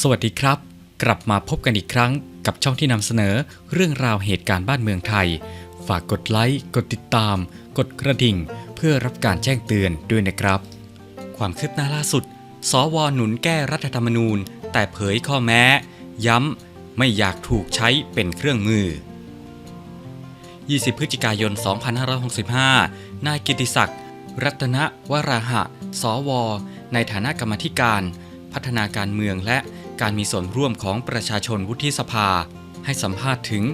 สวัสดีครับ กลับมาพบกันอีกครั้งกับช่องที่นำเสนอเรื่องราวเหตุการณ์บ้านเมืองไทย ฝากกดไลค์กดติดตาม กดกระดิ่ง เพื่อรับการแจ้งเตือนด้วยนะครับ ความคืบหน้าล่าสุด สวหนุนแก้รัฐธรรมนูญ แต่เผยข้อแม้ ย้ำไม่อยากถูกใช้เป็นเครื่องมือ 20 พฤศจิกายน 2565 นายกิติศักดิ์รัตนวราหะ สว ในฐานะกรรมธิการ พัฒนาการเมืองและ การมีส่วนร่วมของประชาชนวุฒิสภา ให้สัมภาษณ์ถึง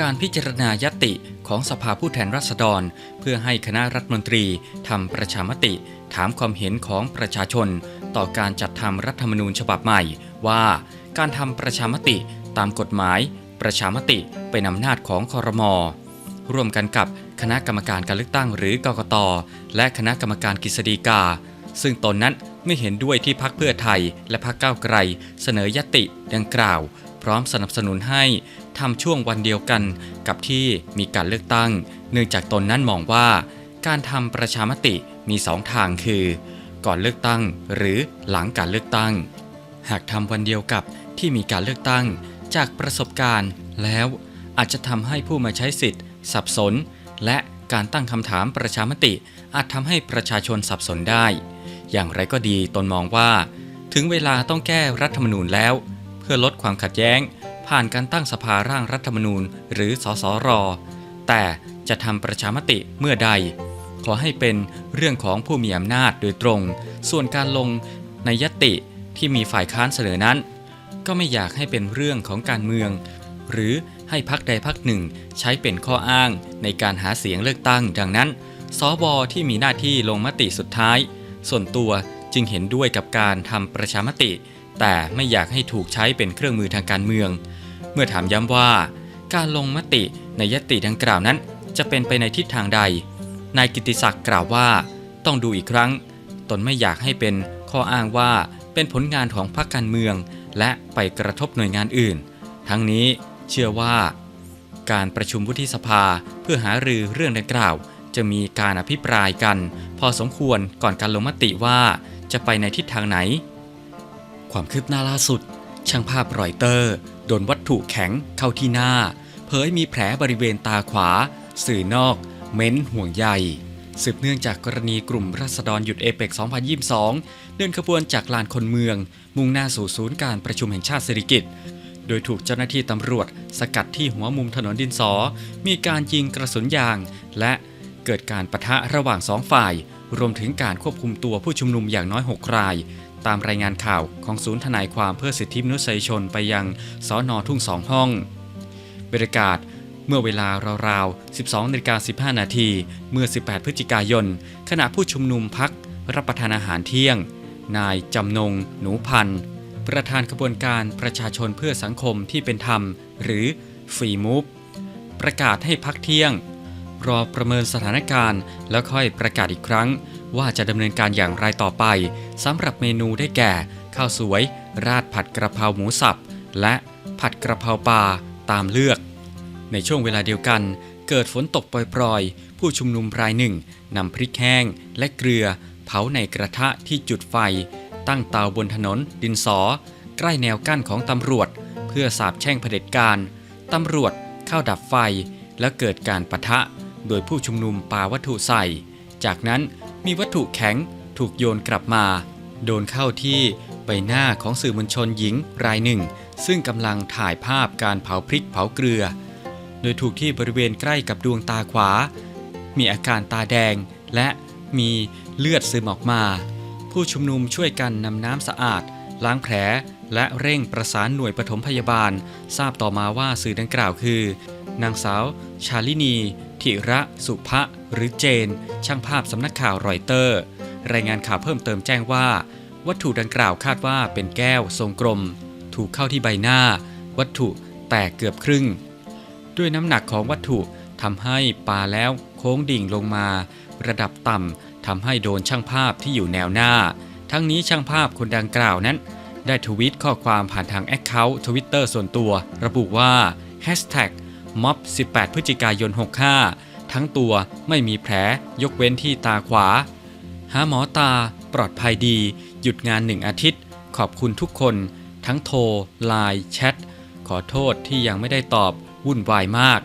การพิจารณายติของสภาผู้แทนราษฎร เพื่อให้คณะรัฐมนตรีทำประชามติ ถามความเห็นของประชาชน ต่อการจัดทำรัฐธรรมนูญฉบับใหม่ ว่าการทำประชามติตามกฎหมาย ประชามติเป็นอำนาจของคอรมอร่วมกันกับคณะกรรมการการเลือกตั้งหรือกกตและคณะกรรมการกฤษฎีกา ซึ่งตนนั้น ไม่เห็นด้วยที่พักเพื่อไทยและพักก้าวไกล เสนอยติดังกล่าว พร้อมสนับสนุนให้ทำช่วงวันเดียวกันกับที่มีการเลือกตั้ง เนื่องจากตนนั้นมองว่า การทำประชามติมีสองทางคือ ก่อนเลือกตั้งหรือหลังการเลือกตั้ง หากทำวันเดียวกับที่มีการเลือกตั้ง จากประสบการณ์แล้วอาจจะทำให้ผู้มาใช้สิทธิ์ สับสน และ การตั้งคำถามประชามติ อาจทำให้ประชาชนสับสนได้ อย่างไรก็ดีตนมองว่า ถึงเวลาต้องแก้รัฐธรรมนูญแล้ว เพื่อลดความขัดแย้ง ผ่านการตั้งสภาร่างรัฐธรรมนูญ หรือสสร แต่จะทำประชามติเมื่อใด ขอให้เป็นเรื่องของผู้มีอำนาจโดยตรง ส่วนการลงในยติที่มีฝ่ายค้านเสนอนั้น ก็ไม่อยากให้เป็นเรื่องของการเมือง หรือ ให้พักใดพักหนึ่ง ใช้เป็นข้ออ้างในการหาเสียงเลือกตั้ง ดังนั้นสวที่มีหน้าที่ลงมติสุดท้าย ส่วนตัวจึงเห็นด้วยกับการทำประชามติ แต่ไม่อยากให้ถูกใช้เป็นเครื่องมือทางการเมือง เมื่อถามย้ำว่า การลงมติในยติดังกล่าวนั้น จะเป็นไปในทิศทางใด นายกิติศักดิ์กล่าวว่า ต้องดูอีกครั้ง ตนไม่อยากให้เป็นข้ออ้างว่าเป็นผลงานของพรรคการเมือง และไปกระทบหน่วยงานอื่น ทั้งนี้ เชื่อว่า การประชุมวุฒิสภาเพื่อหารือเรื่องดังกล่าว จะมีการอภิปรายกัน พอสมควรก่อนการลงมติว่าจะไปในทิศทางไหน ความคืบหน้าล่าสุด ช่างภาพรอยเตอร์ โดนวัตถุแข็งเข้าที่หน้า เผยมีแผลบริเวณตาขวา สื่อนอก เม้นห่วงใยสืบเนื่องจากกรณีกลุ่มรัษฎรหยุดเอเปก2022 เดินขบวนจากลานคนเมือง มุ่งหน้าสู่ศูนย์การประชุมแห่งชาติสิริกิติ์ โดยถูกเจ้าหน้าที่ตำรวจ สกัดที่หัวมุมถนนดินสอ มีการยิงกระสุนยาง และเกิดการประทะระหว่างสองฝ่าย รวมถึงการควบคุมตัวผู้ชุมนุมอย่างน้อย 6 ราย ตามรายงานข่าวของศูนย์ทนายความเพื่อสิทธิมนุษยชนไปยังสอนอทุ่งสองห้องบรรยากาศเมื่อเวลาราวๆ 12นาฬิกา15 นาที เมื่อ 18 พฤศจิกายน ขณะผู้ชุมนุมพักรับประทานอาหารเที่ยง นายจำนง หนูพันธ์ ประธานขบวนการประชาชนเพื่อสังคมที่เป็นธรรม หรือฟรีมูฟประกาศให้พักเที่ยง รอประเมินสถานการณ์ แล้วค่อยประกาศอีกครั้ง ว่าจะดำเนินการอย่างไรต่อไปสำหรับเมนูได้แก่ ข้าวสวย ราดผัดกระเพราหมูสับ และผัดกระเพราปลาตามเลือก ในช่วงเวลาเดียวกันเกิดฝนตกปรอยๆ ผู้ชุมนุมรายหนึ่งนำพริกแห้งและเกลือ เผาในกระทะที่จุดไฟ ตั้งเตาบนถนน ดินสอ ใกล้แนวกั้นของตำรวจ เพื่อสาบแช่งเผด็จการตำรวจเข้าดับไฟ แล้วเกิดการปะทะ โดยผู้ชุมนุมปาวัตถุใส่ จากนั้นมีวัตถุแข็งถูกโยนกลับมา โดนเข้าที่ใบหน้าของสื่อมวลชนหญิงรายหนึ่ง ซึ่งกำลังถ่ายภาพการเผาพริกเผาเกลือ โดยถูกที่บริเวณใกล้กับดวงตาขวา มีอาการตาแดงและมีเลือดซึมออกมา ผู้ชุมนุมช่วยกันนำน้ำสะอาด ล้างแผล และเร่งประสานหน่วยปฐมพยาบาล ทราบต่อมาว่าสื่อดังกล่าวคือ นางสาว ชาลินีธิระ สุภะหรือเจน ช่างภาพสำนักข่าวรอยเตอร์ รายงานข่าวเพิ่มเติมแจ้งว่า วัตถุดังกล่าวคาดว่าเป็นแก้วทรงกลม ถูกเข้าที่ใบหน้า วัตถุแตกเกือบครึ่ง ด้วยน้ำหนักของวัตถุทำให้ปาแล้วโค้งดิ่งลงมา ระดับต่ำ ทำให้โดนช่างภาพที่อยู่แนวหน้า ทั้งนี้ช่างภาพคนดังกล่าวนั้น ได้ทวีตข้อความผ่านทางแอคเคาท์ทวิตเตอร์ส่วนตัว ระบุว่า Hashtag ม็อบ18 พฤศจิกายน 65 ทั้งตัวไม่มีแผลยกเว้นที่ตาขวา หาหมอตาปลอดภัยดี หยุดงานหนึ่งอาทิตย์ ขอบคุณทุกคน ทั้งโทรไลน์แชท ขอโทษที่ยังไม่ได้ตอบวุ่นวายมาก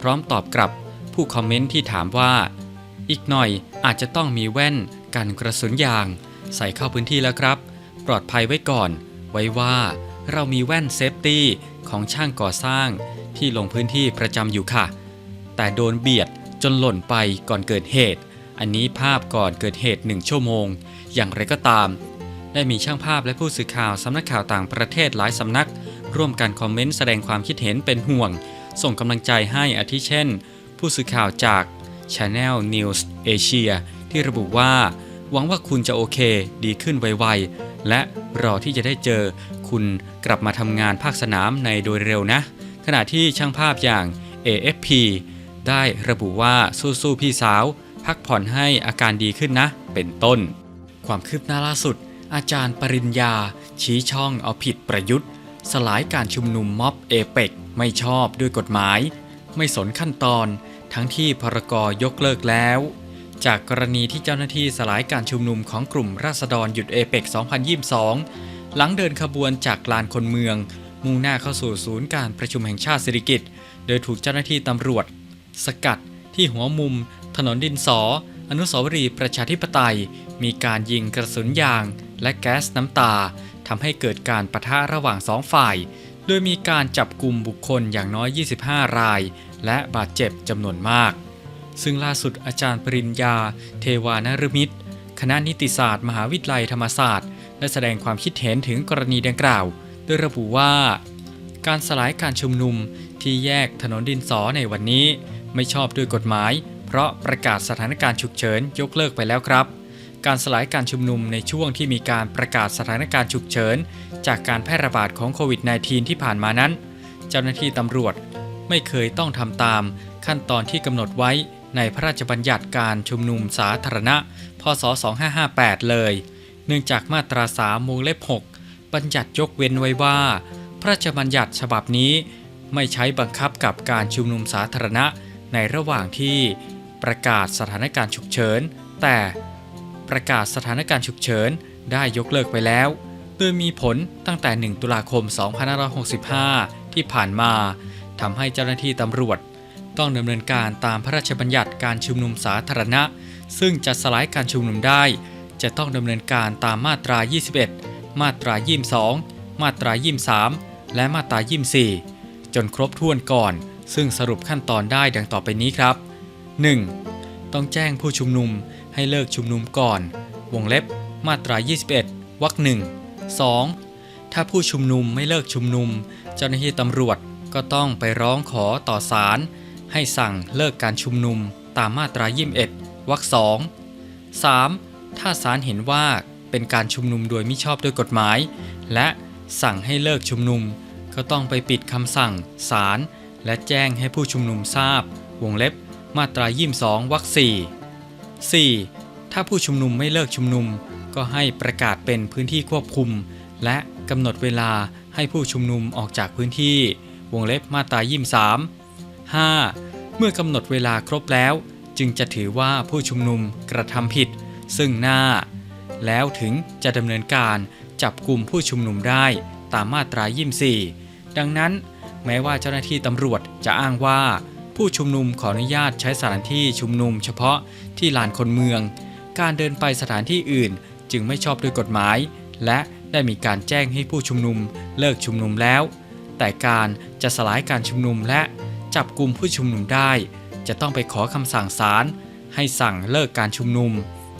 พร้อมตอบกลับผู้คอมเมนต์ที่ถามว่า อีกหน่อยอาจจะต้องมีแว่นกันกระสุนยาง ใส่เข้าพื้นที่แล้วครับ ปลอดภัยไว้ก่อน ไว้ว่าเรามีแว่นเซฟตี้ของช่างก่อสร้างที่ลงพื้นที่ประจำอยู่ค่ะ แต่โดนเบียดจนหล่นไปก่อนเกิดเหตุ อันนี้ภาพก่อนเกิดเหตุหนึ่งชั่วโมง อย่างไรก็ตาม ได้มีช่างภาพและผู้สื่อข่าวสำนักข่าวต่างประเทศหลายสำนัก ร่วมกันคอมเมนต์แสดงความคิดเห็นเป็นห่วง ส่งกำลังใจให้อาทิเช่น ผู้สื่อข่าวจาก Channel News Asia ที่ระบุว่า หวังว่าคุณจะโอเค ดีขึ้นไวๆ และรอที่จะได้เจอ คุณกลับมาทำงานภาคสนามในโดยเร็วนะ ขณะที่ช่างภาพอย่าง AFP ได้ระบุว่าสู้ๆพี่สาว พักผ่อนให้อาการดีขึ้นนะ เป็นต้น ความคืบหน้าล่าสุด อาจารย์ปริญญา ชี้ช่องเอาผิดประยุทธ์ สลายการชุมนุมม็อบเอเปกไม่ชอบด้วยกฎหมาย ไม่สนขั้นตอน ทั้งที่พรกยกเลิกแล้ว จากกรณีที่เจ้าหน้าที่สลายการชุมนุมของกลุ่มราษฎรหยุดเอเปก2022 หลังเดินขบวนจากลานคนเมือง มุ่งหน้าเข้าสู่ศูนย์การประชุมแห่งชาติสิริกิติ์โดยถูกเจ้าหน้าที่ตำรวจ สกัดที่หัวมุม ถนนดินสอ อนุสาวรีย์ประชาธิปไตย มีการยิงกระสุนยาง และแก๊สน้ำตาทำให้เกิดการปะทะระหว่างสองฝ่าย โดยมีการจับกลุ่มบุคคลอย่างน้อย 25 ราย และบาดเจ็บจำนวนมาก ซึ่งล่าสุดอาจารย์ปริญญา เทวานฤมิตร คณะนิติศาสตร์ มหาวิทยาลัยธรรมศาสตร์ ได้แสดงความคิดเห็นถึงกรณีดังกล่าว โดยระบุว่า การสลายการชุมนุมที่แยกถนนดินสอในวันนี้ ไม่ชอบด้วยกฎหมาย เพราะประกาศสถานการณ์ฉุกเฉินยกเลิกไปแล้วครับการสลายการชุมนุมในช่วงที่มีการประกาศสถานการณ์ฉุกเฉิน จากการแพร่ระบาดของโควิด -19 ที่ผ่านมานั้น เจ้าหน้าที่ตำรวจ ไม่เคยต้องทำตามขั้นตอนที่กำหนดไว้ในพระราชบัญญัติการชุมนุมสาธารณะ พศ 2558 เลย เนื่องจากมาตรา3วงเล็บ 6 บัญญัติยกเว้นไว้ว่า พระราชบัญญัติฉบับนี้ ไม่ใช้บังคับกับการชุมนุมสาธารณะในระหว่างที่ประกาศสถานการณ์ฉุกเฉิน แต่ประกาศสถานการณ์ฉุกเฉินได้ยกเลิกไปแล้ว โดยมีผลตั้งแต่ 1 ตุลาคม 2565 ที่ผ่านมา ทำให้เจ้าหน้าที่ตำรวจ ต้องดำเนินการตามพระราชบัญญัติการชุมนุมสาธารณะ ซึ่งจะสลายการชุมนุมได้ จะต้องดำเนินการตามมาตรา 21 มาตรา 22 มาตรา 23 และมาตรา 24 จนครบถ้วนก่อน ซึ่งสรุปขั้นตอนได้ดังต่อไปนี้ครับ 1. ต้องแจ้งผู้ชุมนุมให้เลิกชุมนุมก่อน วงเล็บ มาตรา 21วรรคหนึ่ง 2. ถ้าผู้ชุมนุมไม่เลิกชุมนุม เจ้าหน้าที่ตำรวจ ก็ต้องไปร้องขอต่อศาลให้สั่งเลิกการชุมนุมตามมาตรา21วรรคสอง 3. ถ้าศาลเห็นว่าเป็นการชุมนุมโดยมิชอบด้วยกฎหมาย และสั่งให้เลิกชุมนุม ก็ต้องไปปิดคำสั่งศาลและแจ้งให้ผู้ชุมนุมทราบ วงเล็บ มาตรา22วรรค4 4. ถ้าผู้ชุมนุมไม่เลิกชุมนุม ก็ให้ประกาศเป็นพื้นที่ควบคุม และกำหนดเวลาให้ผู้ชุมนุมออกจากพื้นที่ วงเล็บมาตรา23 5. เมื่อกำหนดเวลาครบแล้ว จึงจะถือว่าผู้ชุมนุมกระทำผิด ซึ่งหน้า แล้วถึงจะดำเนินการจับกลุ่มผู้ชุมนุมได้ตามมาตรา24ดังนั้น แม้ว่าเจ้าหน้าที่ตำรวจจะอ้างว่า ผู้ชุมนุมขออนุญาตใช้สถานที่ชุมนุมเฉพาะที่ลานคนเมือง การเดินไปสถานที่อื่นจึงไม่ชอบด้วยกฎหมาย และได้มีการแจ้งให้ผู้ชุมนุมเลิกชุมนุมแล้ว แต่การจะสลายการชุมนุมและจับกลุ่มผู้ชุมนุมได้ จะต้องไปขอคำสั่งศาลให้สั่งเลิกการชุมนุม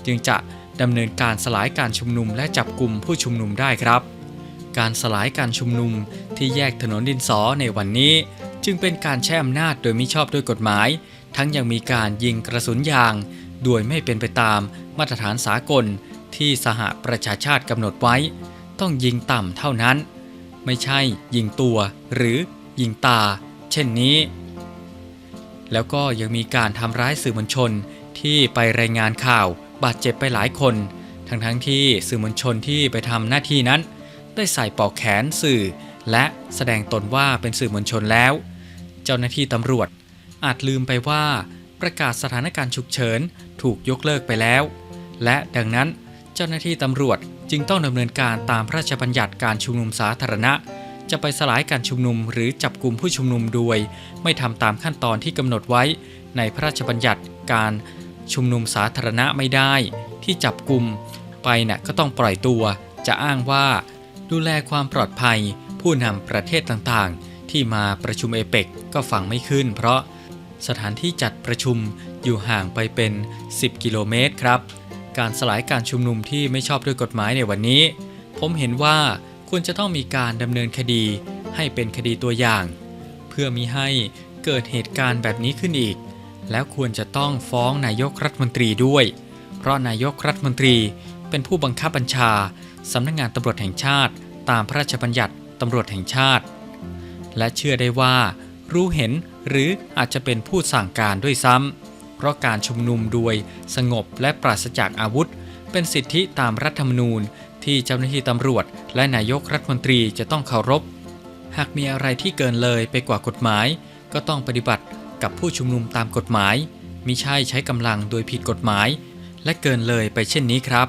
จึงจะดำเนินการสลายการชุมนุมและจับกลุ่มผู้ชุมนุมได้ครับ การสลายการชุมนุมที่แยกถนนดินสอในวันนี้ จึงเป็นการใช้อำนาจโดยมิชอบด้วยกฎหมาย ทั้งยังมีการยิงกระสุนยาง โดยไม่เป็นไปตามมาตรฐานสากลที่สหประชาชาติกำหนดไว้ ต้องยิงต่ำเท่านั้น ไม่ใช่ยิงตัว หรือยิงตา เช่นนี้ แล้วก็ยังมีการทำร้ายสื่อมวลชนที่ไปรายงานข่าวบาดเจ็บไปหลายคน ทั้งๆทที่สื่อมวลชนที่ไปทำหน้าที่นั้น ได้ใส่ปอกแขนสื่อ และแสดงตนว่าเป็นสื่อมวลชนแล้ว เจ้าหน้าที่ตำรวจ อาจลืมไปว่า ประกาศสถานการณ์ฉุกเฉินถูกยกเลิกไปแล้ว และดังนั้นเจ้าหน้าที่ตำรวจ จึงต้องดำเนินการตามพระราชบัญญัติการชุมนุมสาธารณะ จะไปสลายการชุมนุมหรือจับกลุ่มผู้ชุมนุมโดย ไม่ทำตามขั้นตอนที่กำหนดไว้ ในพระราชบัญญัติการชุมนุมสาธารณะไม่ได้ ที่จับกลุ่มไปน่ะก็ต้องปล่อยตัว จะอ้างว่า ดูแลความปลอดภัย ผู้นำประเทศต่างๆ ที่มาประชุมเอเปกก็ฟังไม่ขึ้น เพราะสถานที่จัดประชุมอยู่ห่างไปเป็น 10 กิโลเมตรครับ การสลายการชุมนุมที่ไม่ชอบด้วยกฎหมายในวันนี้ ผมเห็นว่าควรจะต้องมีการดำเนินคดีให้เป็นคดีตัวอย่าง เพื่อมิให้เกิดเหตุการณ์แบบนี้ขึ้นอีก แล้วควรจะต้องฟ้องนายกรัฐมนตรีด้วย เพราะนายกรัฐมนตรีเป็นผู้บังคับบัญชาสำนักงานตำรวจแห่งชาติ ตามพระราชบัญญัติตำรวจแห่งชาติ และเชื่อได้ว่า รู้เห็นหรืออาจจะเป็นผู้สั่งการด้วยซ้ำ เพราะการชุมนุมโดยสงบและปราศจากอาวุธ เป็นสิทธิตามรัฐธรรมนูญที่เจ้าหน้าที่ตำรวจ และนายกรัฐมนตรีจะต้องเคารพ หากมีอะไรที่เกินเลยไปกว่ากฎหมาย ก็ต้องปฏิบัติกับผู้ชุมนุมตามกฎหมายมิใช่ใช้กำลังโดยผิดกฎหมาย และเกินเลยไปเช่นนี้ครับ